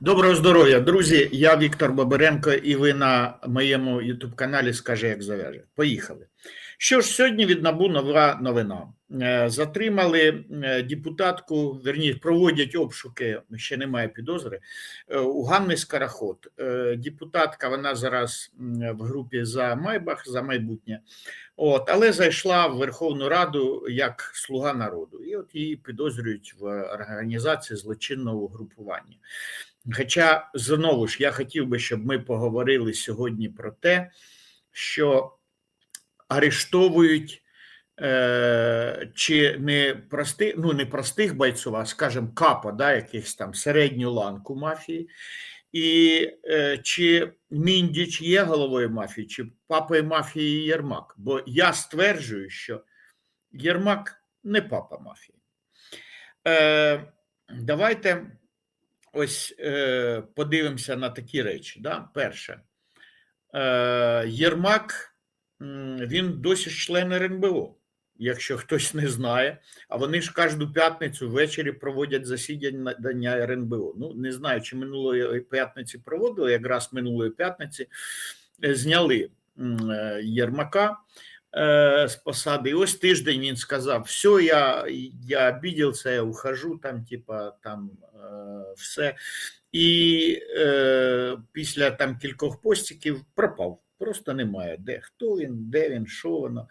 Доброго здоров'я, друзі. Я Віктор Бабиренко, і ви на моєму youtube каналі Скаже, як зав'яже. Поїхали. Що ж, сьогодні від НАБУ нова новина. Е, Затримали е, депутатку, верні, проводять обшуки, ще немає підозри. е, У Ганни Скараход. Депутатка, вона зараз в групі за Майбах, за майбутнє. От, але зайшла в Верховну Раду як слуга народу, і от її підозрюють в організації злочинного угрупування. Хоча знову ж я хотів би, щоб ми поговорили сьогодні про те, що арештовують е, чи не прости, ну не простих бойців, а скажімо, капа, да, якихось там середню ланку мафії, і е, чи Міндіч є головою мафії, чи папою мафії Єрмак. Бо я стверджую, що Єрмак не папа мафії. Е, давайте ось е, подивимося на такі речі. Да? Перше, е, Єрмак він досі член РНБО, якщо хтось не знає. А вони ж кожну п'ятницю ввечері проводять засідання РНБО. Ну, не знаю, чи минулої п'ятниці проводили, якраз минулої п'ятниці е, зняли е, Єрмака е, з посади. І ось тиждень він сказав: все, я, я обідівся, я ухожу, там, типа, там е, все. І е, після там кількох постіків пропав. Просто немає. Де хто він, де він, що воно.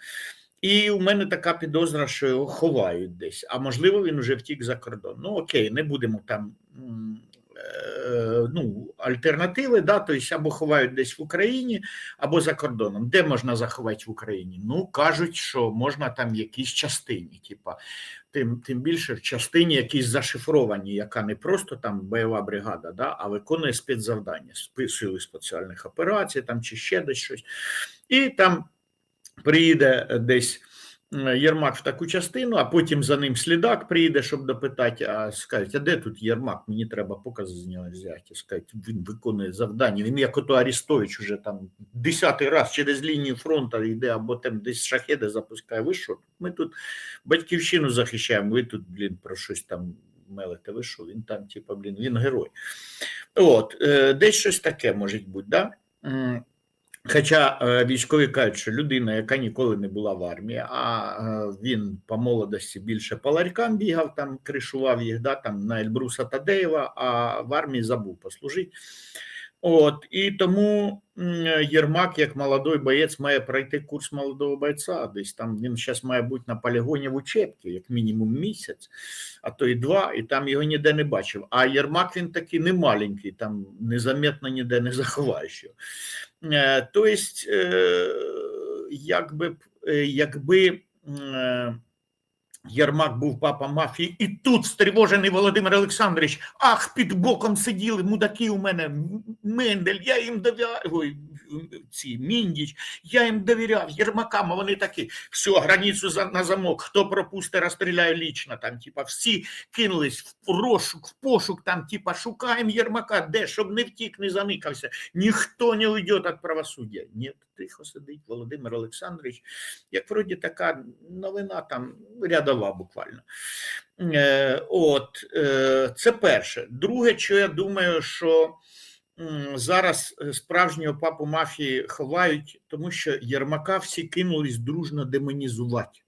І у мене така підозра, що його ховають десь, а можливо, він вже втік за кордон. Ну окей, не будемо там ну, альтернативи, да, тобто або ховають десь в Україні, або за кордоном. Де можна заховати в Україні? Ну, кажуть, що можна там в якійсь частині, типа, тим, тим більше в частині якісь зашифровані, яка не просто там бойова бригада, да, а виконує спецзавдання, сили спеціальних операцій там, чи ще десь щось. І там приїде е, десь Єрмак в таку частину, а потім за ним слідак приїде, щоб допитати, а скажуть, а де тут Єрмак? Мені треба покази з нього взяти. Скажуть, він виконує завдання. Він як ото Арістович уже там десятий раз через лінію фронту йде, або там десь шахеди запускає. Ви що? Ми тут батьківщину захищаємо, ви тут, блін, про щось там мелите. Ви що? Він там, типа, блін, він герой. От, е, десь щось таке може бути, да? Хоча е, військові кажуть, що людина, яка ніколи не була в армії, а е, він по молодості більше по ларькам бігав, там кришував їх, да, там на Ельбруса Тадеєва, а в армії забув послужити. От, і тому Єрмак, як молодой боєць, має пройти курс молодого бойця. Десь там він зараз має бути на полігоні в учебці, як мінімум місяць, а то і два, і там його ніде не бачив. А Єрмак він такий не маленький, там незаметно ніде не заховаєш. Е, То есть, е, якби, е, якби е, Єрмак був папа мафії, і тут стривожений Володимир Олександрович, ах, під боком сиділи мудаки у мене, Мендель, я їм довіряв, ой, ці, Міндіч, я їм довіряв, Єрмакам, а вони такі, все, границю за, на замок, хто пропустить, розстріляю лічно, там, типа, всі кинулись в розшук, в пошук, там, типа, шукаємо Єрмака, де, щоб не втік, не заникався, ніхто не уйде від правосуддя. Ні, тихо сидить Володимир Олександрович, як вроді така новина там рядова буквально. Е, От, е, це перше. Друге, що я думаю, що зараз е, справжнього папу мафії ховають, тому що Єрмака всі кинулись дружно демонізувати.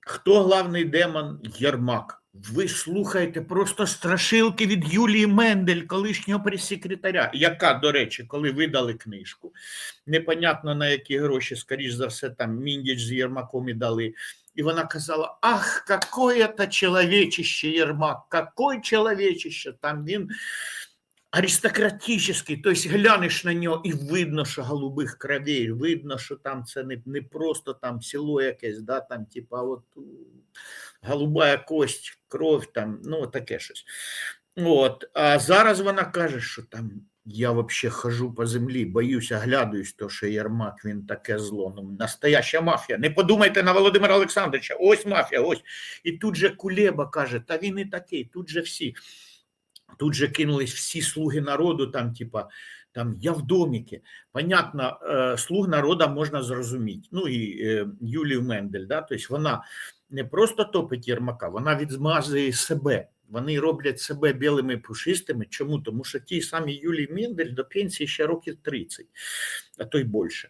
Хто главний демон? Єрмак. Ви слухаєте просто страшилки від Юлії Мендель, колишнього прес-секретаря, яка, до речі, коли видали книжку, непонятно на які гроші, скоріш за все, там Міндіч з Єрмаком і дали. І вона казала: Ах, какое это человечище, Єрмак, какой человечище, там він аристократичний, тобто глянеш на нього і видно, що голубих кровей, видно, що там це не, не просто там село якесь, да, там, типа, от голубая кость, кров, там, ну, таке щось. От. А зараз вона каже, що там я вообще хожу по землі, боюся, глядаюсь, то, що Єрмак, він таке зло. Ну, настояща мафія. Не подумайте на Володимира Олександровича, ось мафія, ось. І тут же Кулеба каже, та він і такий, тут же всі. Тут же кинулись всі слуги народу, там, типа, там я в доміки. Понятно, е, слуг народу можна зрозуміти. Ну і е, Юлію Мендель, да, тобто вона не просто топить Єрмака, вона відмазує себе. Вони роблять себе білими пушистими. Чому? Тому що ті самі Юлії Мендель до пенсії ще років 30, а то й більше.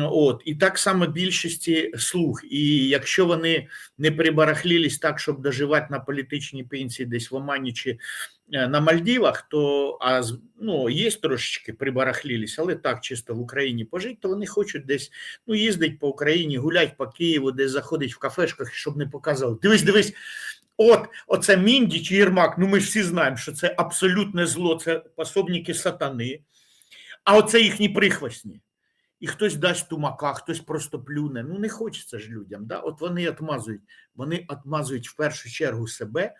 От. І так само більшості слуг. І якщо вони не прибарахлілись так, щоб доживати на політичній пенсії десь в Омані чи е, на Мальдівах, то а, ну, є трошечки прибарахлілись, але так чисто в Україні пожити, то вони хочуть десь ну, їздить по Україні, гулять по Києву, десь заходить в кафешках, щоб не показали. Дивись, дивись, от оце Міндіч Єрмак. Ну ми ж всі знаємо, що це абсолютне зло, це пособники сатани, а оце їхні прихвостні. І хтось дасть тумака, хтось просто плюне. Ну не хочеться ж людям. Да? От вони отмазують, вони отмазують в першу чергу себе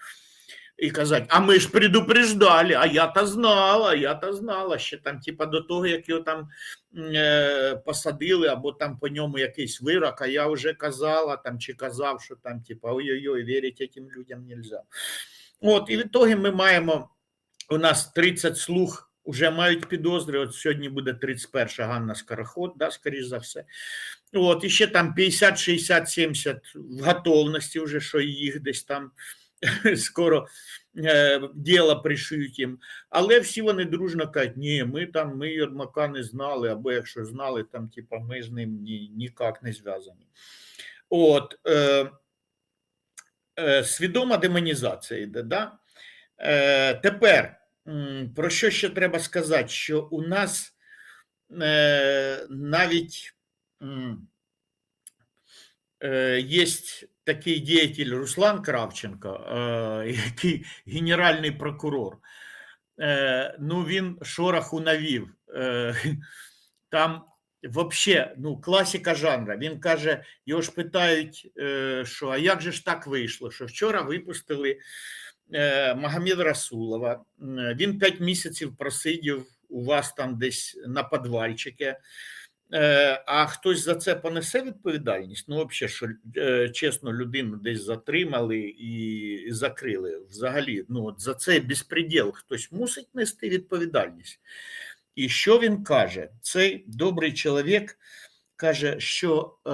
і казати, а ми ж предупреждали, а я-то знала, я-то знала, ще там, типа, до того, як його там е, посадили, або там по ньому якийсь вирок, а я вже казала там чи казав, що там, типа, ой-ой-ой, вірити цим людям нельзя. От, і в ітогі ми маємо, у нас 30 слуг вже мають підозри, от сьогодні буде 31 Ганна Скороход, да, скоріш за все. От, і ще там 50, 60, 70 в готовності вже, що їх десь там скоро е, діло пришиють їм. Але всі вони дружно кажуть, ні, ми там, ми Єрмака не знали, або якщо знали, там, типа, ми з ним ні, ніяк не зв'язані. От, е, е, свідома демонізація йде, да? Е, тепер, про що ще треба сказати, що у нас е, навіть е, є такий діятель Руслан Кравченко, е, який генеральний прокурор. Е, ну, він шороху навів. Е, там Вообще, ну, класика жанра. Він каже, його ж питають, що а як же ж так вийшло? Що вчора випустили Магомед Расулова. Він п'ять місяців просидів у вас там десь на підвальчике. Е, А хтось за це понесе відповідальність? Ну, взагалі, що е, чесно, людину десь затримали і закрили. Взагалі, ну от за цей безпреділ хтось мусить нести відповідальність. І що він каже? Цей добрий чоловік каже, що е,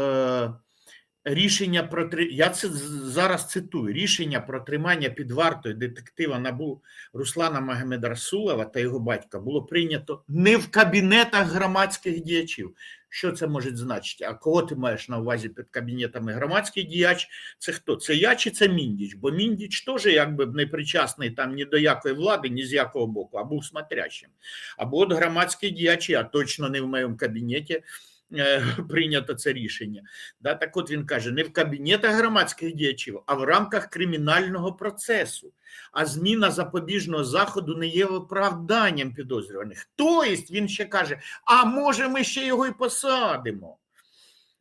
рішення про я це зараз цитую: рішення про тримання під вартою детектива НАБУ Руслана Магомеда Расулова та його батька було прийнято не в кабінетах громадських діячів. Що це може значити? А кого ти маєш на увазі під кабінетами громадський діяч? Це хто? Це я чи це Міндіч? Бо Міндіч теж якби не причасний там ні до якої влади, ні з якого боку, а був смотрящим. Або от громадські діячі, а точно не в моєму кабінеті прийнято це рішення. Да, так от він каже: не в кабінетах громадських діячів, а в рамках кримінального процесу. А зміна запобіжного заходу не є виправданням підозрюваних. Тобто він ще каже: а може, ми ще його і посадимо.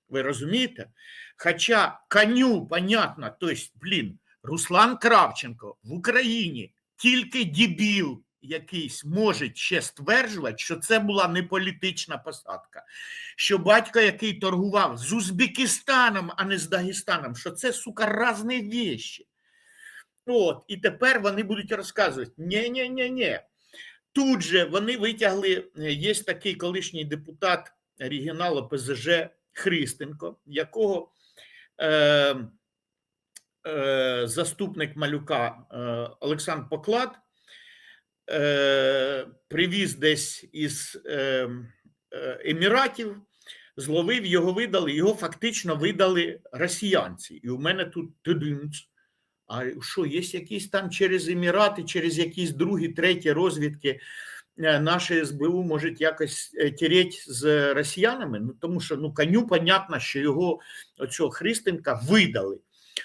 Ви розумієте? Хоча коню, понятно, тобто, блін, Руслан Кравченко в Україні тільки дебіл якийсь може ще стверджувати, що це була не політична посадка, що батько, який торгував з Узбекистаном, а не з Дагестаном, що це, сука, різні вещі. От, і тепер вони будуть розказувати: ні ні ні ні Тут же вони витягли, е, є такий колишній депутат регіоналу ПЗЖ Христенко, якого е, е, заступник малюка е, Олександр Поклад е, привіз десь із е, е, Еміратів, зловив, його видали, його фактично видали росіянці. І у мене тут тидинць. А що, є якісь там через Емірати, через якісь другі, треті розвідки е, наші СБУ можуть якось тіреть з росіянами? Ну тому що ну коню понятно, що його оцього Христенка видали.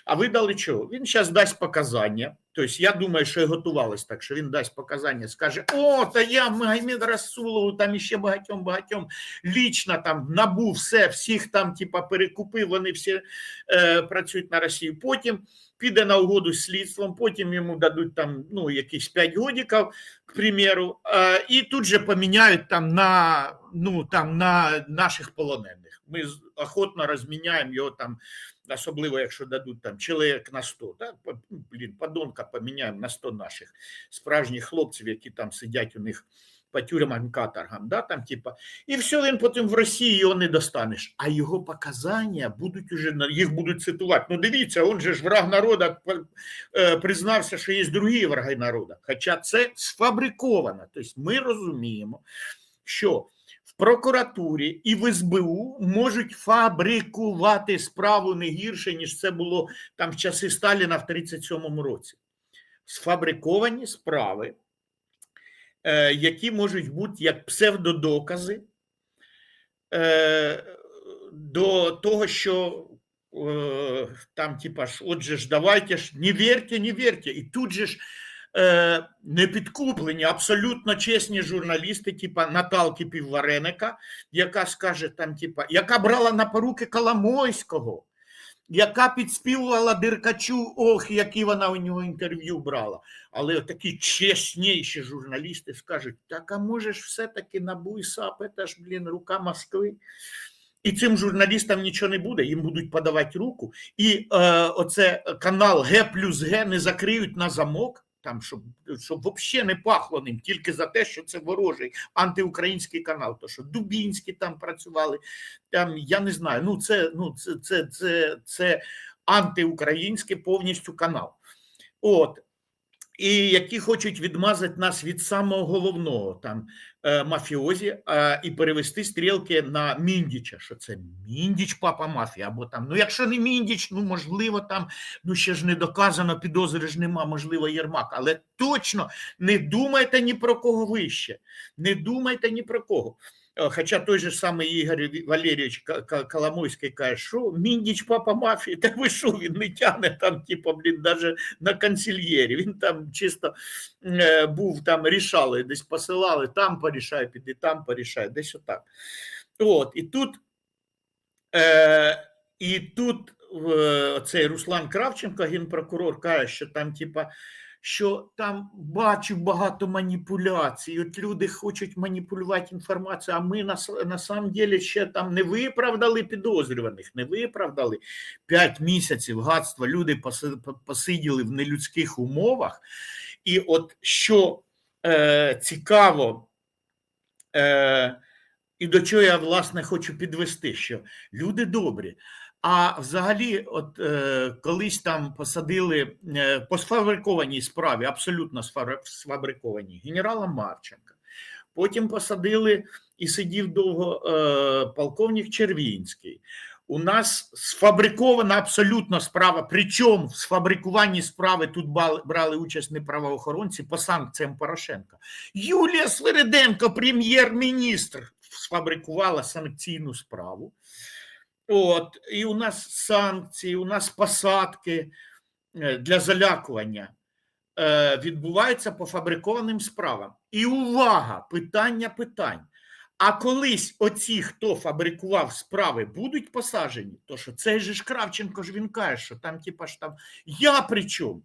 А видали чого? Він зараз дасть показання. Тобто, я думаю, що і готувалось так, що він дасть показання, скаже: О, та я Магомед Расулову, там іще багатьом багатьом лічно там набув все, всіх там, типа, перекупив, вони всі е, працюють на Росію. Потім піде на угоду з слідством, потім йому дадуть там ну, якісь 5 годиків, к примеру, е, і тут же поміняють там на, ну, там, на наших полонених. Ми охотно розміняємо його там, особливо якщо дадуть там чоловік на 100, да? ну, блін, подонка поміняємо на 100 наших справжніх хлопців, які там сидять у них по тюрмам каторгам, да, там, типа, і все, він потім в Росії його не достанеш. А його показання будуть уже, на- їх будуть цитувати. Ну дивіться, он же ж враг народа е, признався, що є другі враги народу. Хоча це сфабриковано. Тобто ми розуміємо, що прокуратурі і в СБУ можуть фабрикувати справу не гірше, ніж це було там в часи Сталіна в 37-му році. Сфабриковані справи, е, які можуть бути як псевдодокази е, до того, що е, там, типа, ж, отже ж, давайте ж, не вірте, не вірте. І тут же ж е, непідкуплені, абсолютно чесні журналісти, типа Наталки Піввареника, яка скаже там, типа, яка брала на поруки Коломойського, яка підспівувала Деркачу, ох, які вона у нього інтерв'ю брала. Але такі чесніші журналісти скажуть: так а може ж все-таки НАБУ і САП, це ж, блін, рука Москви. І цим журналістам нічого не буде, їм будуть подавати руку. І е, оце канал Г плюс Г не закриють на замок, там, щоб, щоб взагалі не пахло ним, тільки за те, що це ворожий антиукраїнський канал. То що Дубінські там працювали, там я не знаю. Ну, це, ну, це, це, це, це антиукраїнський повністю канал. От. І які хочуть відмазати нас від самого головного там е, мафіозі е, і перевести стрілки на Міндіча, що це Міндіч, папа мафія, або там, ну якщо не Міндіч, ну можливо, там ну ще ж не доказано, підозри ж нема, можливо, Єрмак. Але точно не думайте ні про кого вище, не думайте ні про кого. Е, Хоча той же самий Ігор Валерійович Коломойський каже, що Міндіч папа мафії, та ви що, він не тягне там, типу, блін, навіть на консильєрі. Він там чисто е, був там, рішали, десь посилали, там порішай, піди, там порішай, десь отак. От, і тут, е, і тут е, цей Руслан Кравченко, генпрокурор, каже, що там, типа, що там бачу багато маніпуляцій. От люди хочуть маніпулювати інформацією, а ми на, на самом деле ще там не виправдали підозрюваних, не виправдали п'ять місяців гадства. Люди поси- посиділи в нелюдських умовах. І от що е, цікаво, е, і до чого я власне хочу підвести, що люди добрі. А взагалі, от е, колись там посадили е, по сфабрикованій справі, абсолютно сфабрикованій, генерала Марченка. Потім посадили і сидів довго е, полковник Червінський. У нас сфабрикована абсолютно справа. Причому в сфабрикуванні справи тут брали участь не правоохоронці по санкціям Порошенка. Юлія Свириденко, прем'єр-міністр, сфабрикувала санкційну справу. От, і у нас санкції, у нас посадки е, для залякування е, відбуваються по фабрикованим справам. І увага! Питання питань. А колись оці, хто фабрикував справи, будуть посаджені, то що цей же ж Кравченко ж він каже, що там, типа ж там, я при чому?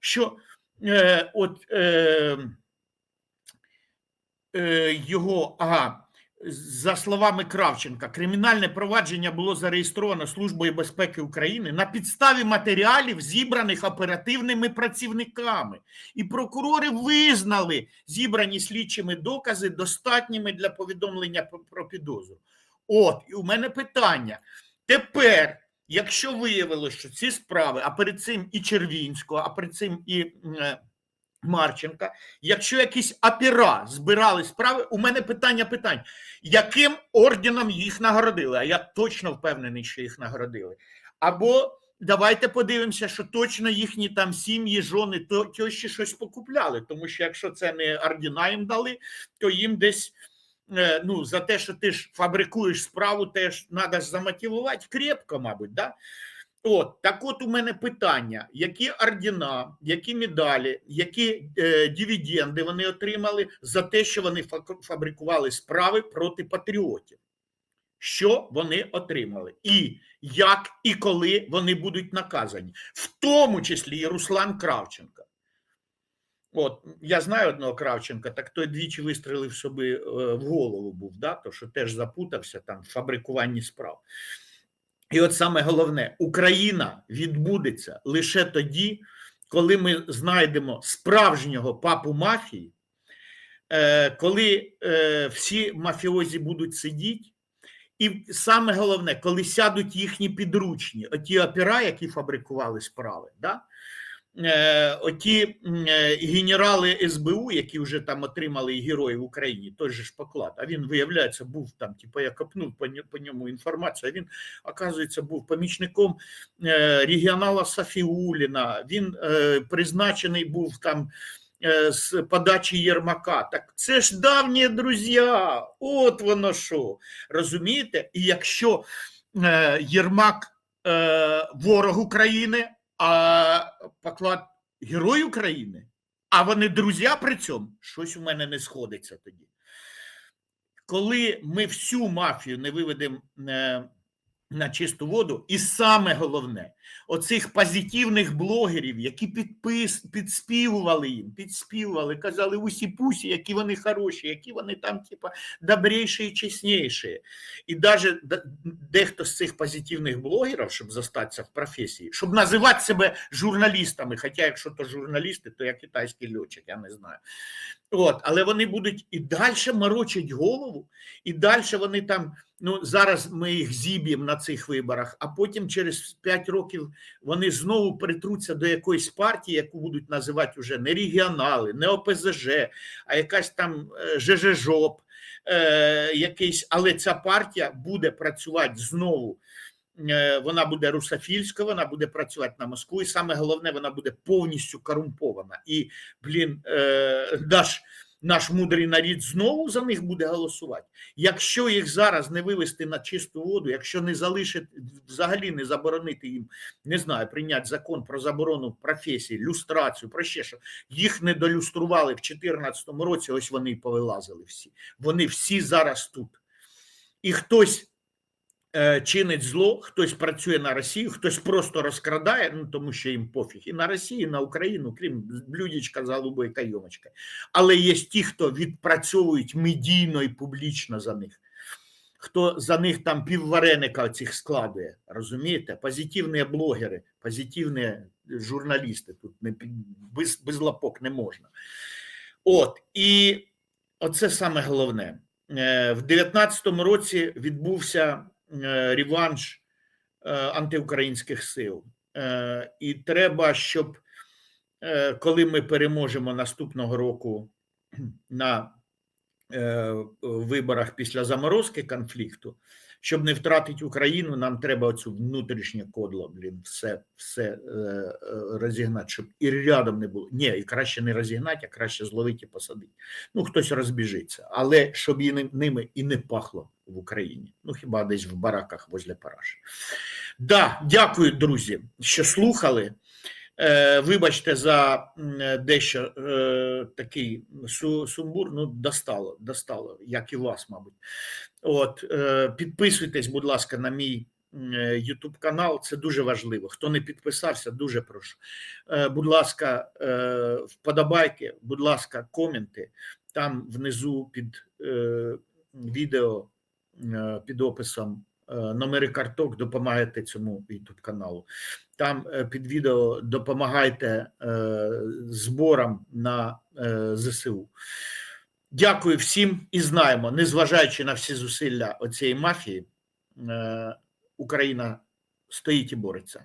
Що е, от е, е, його, ага, за словами Кравченка, кримінальне провадження було зареєстровано Службою безпеки України на підставі матеріалів, зібраних оперативними працівниками. І прокурори визнали зібрані слідчими докази достатніми для повідомлення про- підозру. От, і у мене питання. Тепер, якщо виявилося, що ці справи, а перед цим і Червінського, а перед цим і е, Марченка, якщо якісь апіра збирали справи, у мене питання питань, яким орденом їх нагородили? А я точно впевнений, що їх нагородили. Або давайте подивимося, що точно їхні там сім'ї, жони, то тещі щось покупляли. Тому що якщо це не ордена їм дали, то їм десь е, ну, за те, що ти ж фабрикуєш справу, теж треба замотивувати крепко, мабуть. Да? От, так от у мене питання: які ордена, які медалі, які е, дивіденди вони отримали за те, що вони фабрикували справи проти патріотів? Що вони отримали? І як і коли вони будуть наказані, в тому числі і Руслан Кравченко. От я знаю одного Кравченка, так той двічі вистрелив собі е, в голову був, да, то що теж запутався там в фабрикуванні справ. І от саме головне, Україна відбудеться лише тоді, коли ми знайдемо справжнього папу мафії, е, коли е, всі мафіозі будуть сидіти, і саме головне, коли сядуть їхні підручні, оті опера, які фабрикували справи, да? Е, оті е, генерали СБУ, які вже там отримали і герої в Україні, той же ж поклад, а він, виявляється, був там, типу, я копнув по, ньому інформацію, він, оказується, був помічником е, регіонала Сафіуліна, він призначений був там з подачі Єрмака. Так це ж давні друзі, от воно що. Розумієте? І якщо Єрмак ворог України, а поклад герой України, а вони друзі при цьому, щось у мене не сходиться тоді. Коли ми всю мафію не виведемо е, на чисту воду, і саме головне, оцих позитивних блогерів, які підпис, підспівували їм, підспівували, казали усі пусі, які вони хороші, які вони там, типа, добріші і чесніші. І навіть дехто з цих позитивних блогерів, щоб зостатися в професії, щоб називати себе журналістами, хоча якщо то журналісти, то я китайський льотчик, я не знаю. От, але вони будуть і далі морочать голову, і далі вони там. Ну, зараз ми їх зіб'ємо на цих виборах, а потім через 5 років вони знову притруться до якоїсь партії, яку будуть називати вже не регіонали, не ОПЗЖ, а якась там е, ЖЖЖОП, е, якийсь, але ця партія буде працювати знову. е, Вона буде русофільська, вона буде працювати на Москву, і саме головне, вона буде повністю корумпована. І, блін, е, наш, наш мудрий нарід знову за них буде голосувати. Якщо їх зараз не вивести на чисту воду, якщо не залишити, взагалі не заборонити їм, не знаю, прийняти закон про заборону професії, люстрацію, про ще що, їх не долюстрували в 2014 році, ось вони і повилазили всі. Вони всі зараз тут. І хтось чинить зло, хтось працює на Росію, хтось просто розкрадає, ну тому що їм пофіг. І на Росію, і на Україну, крім блюдечка з голубою кайомочкою. Але є ті, хто відпрацьовують медійно і публічно за них. Хто за них там піввареника цих складує, розумієте? Позитивні блогери, позитивні журналісти. Тут не без, без лапок не можна. От, і оце саме головне. Е, В 19-му році відбувся е, реванш е, антиукраїнських сил. Е, І треба, щоб е, коли ми переможемо наступного року на е, виборах після заморозки конфлікту, щоб не втратити Україну, нам треба оцю внутрішнє кодло, блін, все, все е, е, розігнати, щоб і рядом не було. Ні, і краще не розігнати, а краще зловити і посадити. Ну, хтось розбіжиться, але щоб і ним- ними і не пахло в Україні. Ну, хіба десь в бараках возле Параші. Да, дякую, друзі, що слухали. Е, Вибачте за е, дещо е, такий су- сумбур, ну достало, достало, як і вас, мабуть. От, е, підписуйтесь, будь ласка, на мій YouTube канал, це дуже важливо. Хто не підписався, дуже прошу. Е, будь ласка, е, вподобайки, будь ласка, коменти. Там внизу під е, відео, е, під описом е, номери карток допомагайте цьому YouTube каналу. Там е, під відео допомагайте е, зборам на е, ЗСУ. Дякую всім і знаємо, незважаючи на всі зусилля оцієї мафії, е, Україна стоїть і бореться.